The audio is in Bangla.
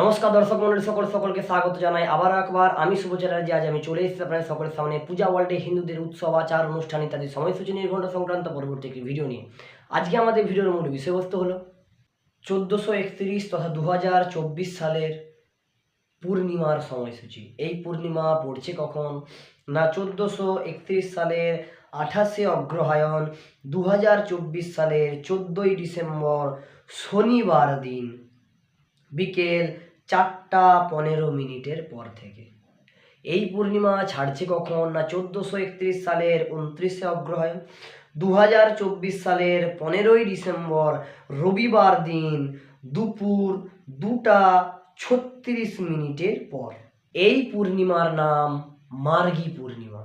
নমস্কার দর্শক মন্ডলী, সকল সকলকে স্বাগত জানাই আবার একবার। আমি শুভ চ্যাটার্জি, আজ আমি চলে এসেছি আপনাদের সকলের সামনে পূজা ওয়ার্ল্ডে হিন্দুদের উৎসব, আচার, অনুষ্ঠান ইত্যাদি সময়সূচি নির্ঘণ্ট সংক্রান্ত পরবর্তী একটি ভিডিও নিয়ে। আজকে আমাদের ভিডিওর মূল বিষয়বস্তু হলো চোদ্দোশো একত্রিশ তথা দু হাজার চব্বিশ সালের পূর্ণিমার সময়সূচি। এই পূর্ণিমা পড়ছে কখন? না, চোদ্দোশো সালের আঠাশে অগ্রহায়ণ দু হাজার চব্বিশ সালের চোদ্দোই ডিসেম্বর শনিবার দিন। বিকেল চারটা পনেরো মিনিটের পর থেকে। এই পূর্ণিমা ছাড়ছে কখন না চোদ্দোশো একত্রিশ সালের উনত্রিশে অগ্রহায়ণ? দু হাজার চব্বিশ সালের পনেরোই ডিসেম্বর, রবিবার দিন দুপুর দুটা ছত্রিশ মিনিটের পর। এই পূর্ণিমার নাম মার্গী পূর্ণিমা।